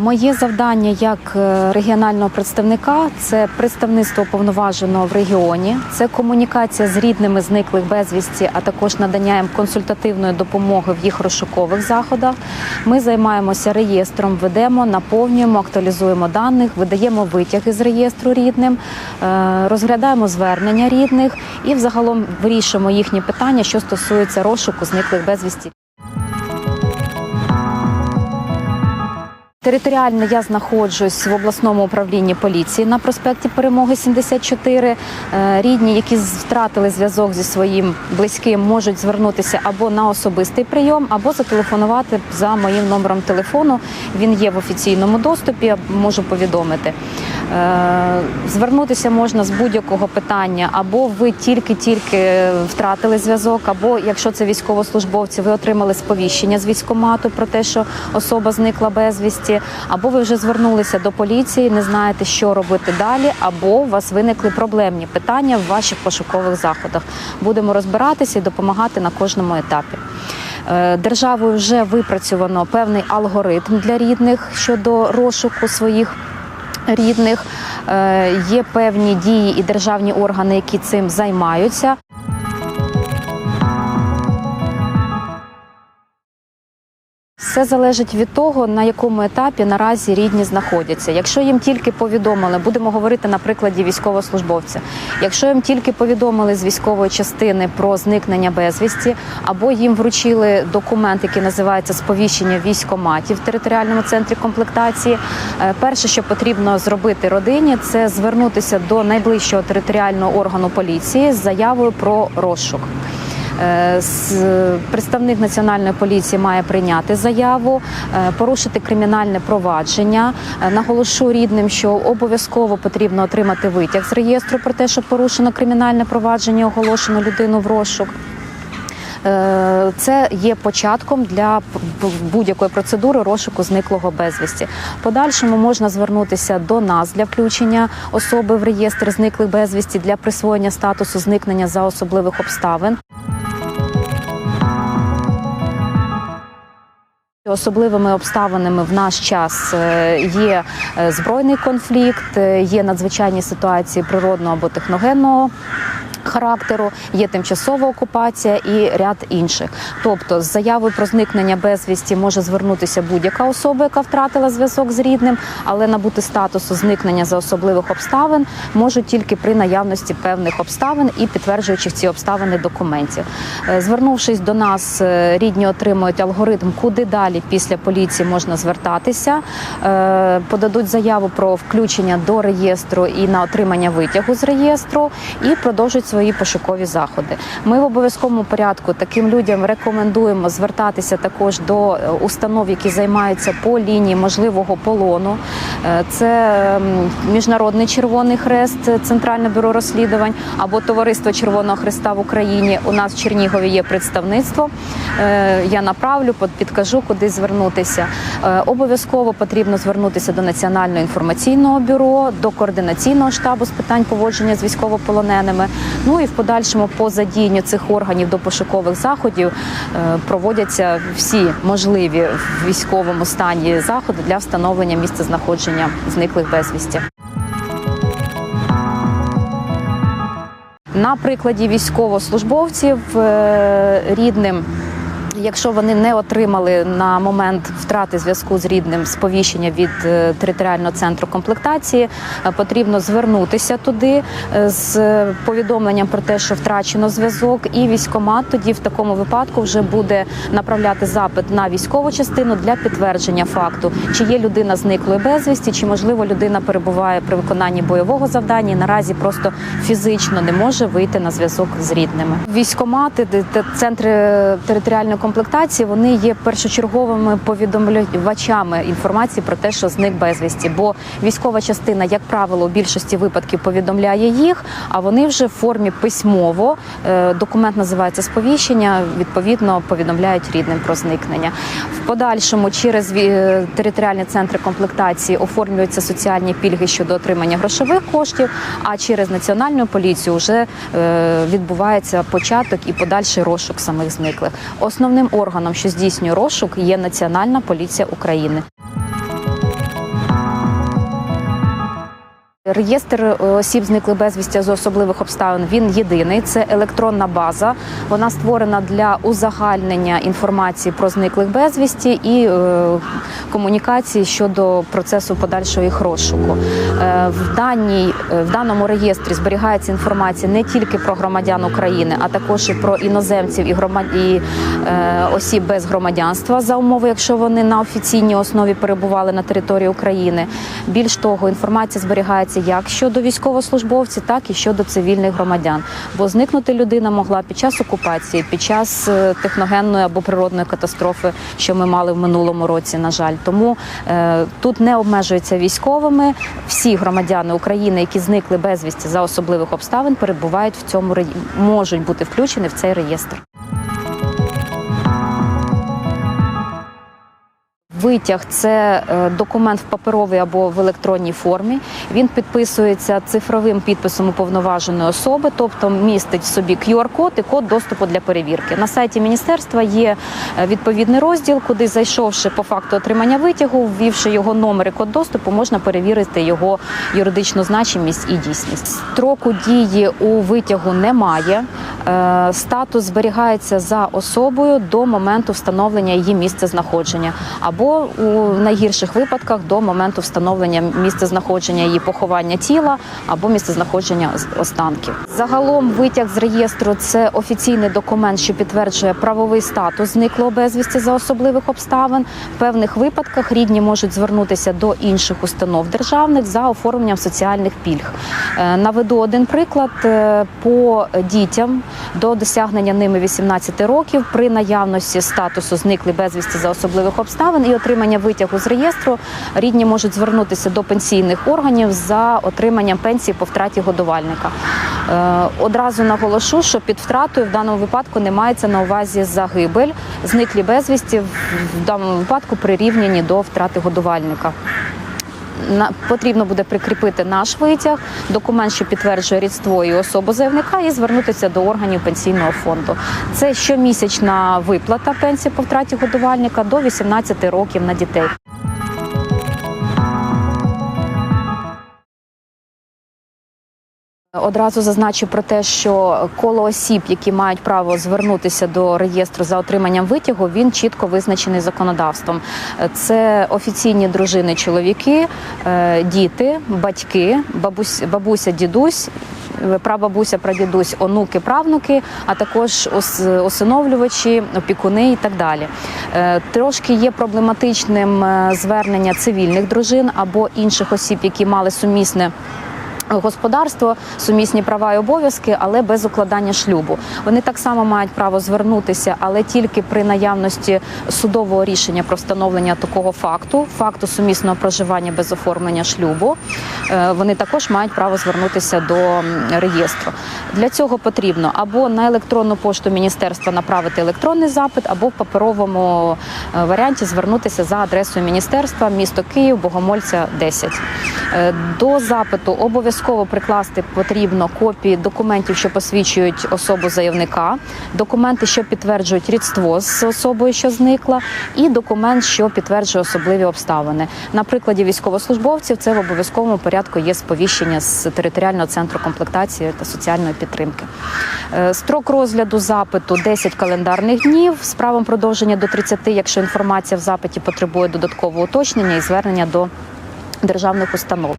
Моє завдання як е, регіонального представника це представництво повноваженого в регіоні, це комунікація з рідними зниклих безвісті, а також надання їм консультативної допомоги в їх розшукових заходах. Ми займаємося реєстром, ведемо, наповнюємо, актуалізуємо даних, видаємо витяги з реєстру рідним, е, розглядаємо звернення рідних і взагалом вирішуємо їхні питання, що стосується розшуку зниклих безвісті. Територіально я знаходжусь в обласному управлінні поліції на проспекті Перемоги 74. Е, Рідні, які втратили зв'язок зі своїм близьким, можуть звернутися або на особистий прийом, або зателефонувати за моїм номером телефону. Він є в офіційному доступі. Можу повідомити. Е, Звернутися можна з будь-якого питання, або ви тільки-тільки втратили зв'язок, або якщо це військовослужбовці, ви отримали сповіщення з військкомату про те, що особа зникла безвісті, або ви вже звернулися до поліції, не знаєте, що робити далі, або у вас виникли проблемні питання в ваших пошукових заходах. Будемо розбиратися і допомагати на кожному етапі. Е, Державою вже випрацьовано певний алгоритм для рідних щодо розшуку своїх рідних. Е, Є певні дії і державні органи, які цим займаються. Все залежить від того, на якому етапі наразі рідні знаходяться. Якщо їм тільки повідомили, будемо говорити на прикладі військовослужбовця. Якщо їм тільки повідомили з військової частини про зникнення безвісті, або їм вручили документ, який називається сповіщення військоматів в територіальному центрі комплектації. е, Перше, що потрібно зробити родині, це звернутися до найближчого територіального органу поліції з заявою про розшук. Е, Представник національної поліції має прийняти заяву, е, порушити кримінальне провадження. Е, Наголошу рідним, що обов'язково потрібно отримати витяг з реєстру про те, що порушено кримінальне провадження, оголошено людину в розшук. Це є початком для будь-якої процедури розшуку зниклого безвісті. Подальшому можна звернутися до нас для включення особи в реєстр зниклих безвісті для присвоєння статусу зникнення за особливих обставин. Особливими обставинами в наш час е, є е, збройний конфлікт, е, є надзвичайні ситуації природного або техногенного. Характеру є тимчасова окупація і ряд інших. Тобто, з заявою про зникнення безвісті може звернутися будь-яка особа, яка втратила зв'язок з рідним, але набути статусу зникнення за особливих обставин можуть тільки при наявності певних обставин і підтверджуючих ці обставини документів. Е, Звернувшись до нас, е, рідні отримують алгоритм, куди далі після поліції можна звертатися, Е, подадуть заяву про включення до реєстру і на отримання витягу з реєстру, і продовжують свої пошукові заходи. Ми в обов'язковому порядку таким людям рекомендуємо звертатися також до е, установ, які займаються по лінії можливого полону. Е, Це ем, Міжнародний Червоний Хрест, Центральне бюро розслідувань або Товариство Червоного Хреста в Україні. У нас в Чернігові є представництво. Е, Я направлю, підкажу, куди звернутися. Обов'язково потрібно звернутися до Національного інформаційного бюро, до координаційного штабу з питань поводження з військовополоненими. Ну і в подальшому по задіянню цих органів до пошукових заходів е, проводяться всі можливі в військовому стані заходи для встановлення місця знаходження зниклих безвісті. На прикладі військовослужбовців е, рідним. Якщо вони не отримали на момент втрати зв'язку з рідним сповіщення від е, територіального центру комплектації, е, потрібно звернутися туди е, з повідомленням про те, що втрачено зв'язок, і військомат тоді в такому випадку вже буде направляти запит на військову частину для підтвердження факту, чи є людина зниклої безвісті, чи можливо людина перебуває при виконанні бойового завдання і наразі просто фізично не може вийти на зв'язок з рідними. Військомати, центри територіальної комплектації, вони є першочерговими повідомлювачами інформації про те, що зник безвісті. Бо військова частина, як правило, у більшості випадків повідомляє їх, а вони вже в формі письмово е, документ називається сповіщення. Відповідно, повідомляють рідним про зникнення. В подальшому через е, територіальні центри комплектації оформлюються соціальні пільги щодо отримання грошових коштів. А через національну поліцію вже е, відбувається початок і подальший розшук самих зниклих. Основним органом, що здійснює розшук, є Національна поліція України. Реєстр е, осіб зниклих безвісті з особливих обставин він єдиний. Це електронна база. Вона створена для узагальнення інформації про зниклих безвісті і е, комунікації щодо процесу подальшого їх розшуку. Е, в даній е, в даному реєстрі зберігається інформація не тільки про громадян України, а також і про іноземців і громад... і е, осіб без громадянства за умови, якщо вони на офіційній основі перебували на території України. Більш того, інформація зберігається як щодо військовослужбовців, так і щодо цивільних громадян. Бо зникнути людина могла під час окупації, під час е, техногенної або природної катастрофи, що ми мали в минулому році. На жаль, тому е, тут не обмежується військовими. Всі громадяни України, які зникли безвісті за особливих обставин, перебувають в цьому можуть бути включені в цей реєстр. Витяг це е, документ в паперовій або в електронній формі. Він підписується цифровим підписом уповноваженої особи, тобто містить в собі QR-код і код доступу для перевірки. На сайті міністерства є е, відповідний розділ, куди зайшовши по факту отримання витягу, ввівши його номер і код доступу, можна перевірити його юридичну значимість і дійсність. Строку дії у витягу немає. Е, Статус зберігається за особою до моменту встановлення її місця знаходження, або у найгірших випадках до моменту встановлення місця знаходження її поховання тіла або місця знаходження останків. Загалом витяг з реєстру це офіційний документ, що підтверджує правовий статус зниклого безвісті за особливих обставин. В певних випадках рідні можуть звернутися до інших установ державних за оформленням соціальних пільг. Е, Наведу один приклад Е, по дітям до досягнення ними 18 років при наявності статусу зникли безвісті за особливих обставин і отримання витягу з реєстру. Рідні можуть звернутися до пенсійних органів за отриманням пенсії по втраті годувальника. Е, Одразу наголошу, що під втратою в даному випадку не мається на увазі загибель. Зниклі безвісті в в даному випадку прирівняні до втрати годувальника. Потрібно буде прикріпити наш витяг, документ, що підтверджує рідство і особу заявника, і звернутися до органів пенсійного фонду. Це щомісячна виплата пенсії по втраті годувальника до 18 років на дітей. Одразу зазначу про те, що коло осіб, які мають право звернутися до реєстру за отриманням витягу, він чітко визначений законодавством. Це офіційні дружини, чоловіки, е, діти, батьки, бабусь, бабуся, дідусь. Прабабуся, прадідусь, онуки, правнуки, а також усиновлювачі, опікуни і так далі. Е, Трошки є проблематичним е, звернення цивільних дружин або інших осіб, які мали сумісне господарство, сумісні права і обов'язки, але без укладання шлюбу. Вони так само мають право звернутися, але тільки при наявності судового рішення про встановлення такого факту, факту сумісного проживання без оформлення шлюбу. Е, Вони також мають право звернутися до реєстру. Для цього потрібно або на електронну пошту міністерства направити електронний запит, або в паперовому е, варіанті звернутися за адресою міністерства, місто Київ, Богомольця 10. Е, До запиту обов'язково прикласти потрібно копії документів, що посвідчують особу заявника, документи, що підтверджують рідство з особою, що зникла, і документ, що підтверджує особливі обставини. На прикладі військовослужбовців це в обов'язковому порядку є сповіщення з територіального центру комплектації та соціальної підтримки. Е, Строк розгляду запиту 10 календарних днів з правом продовження до 30, якщо інформація в запиті потребує додаткового уточнення і звернення до державних установ.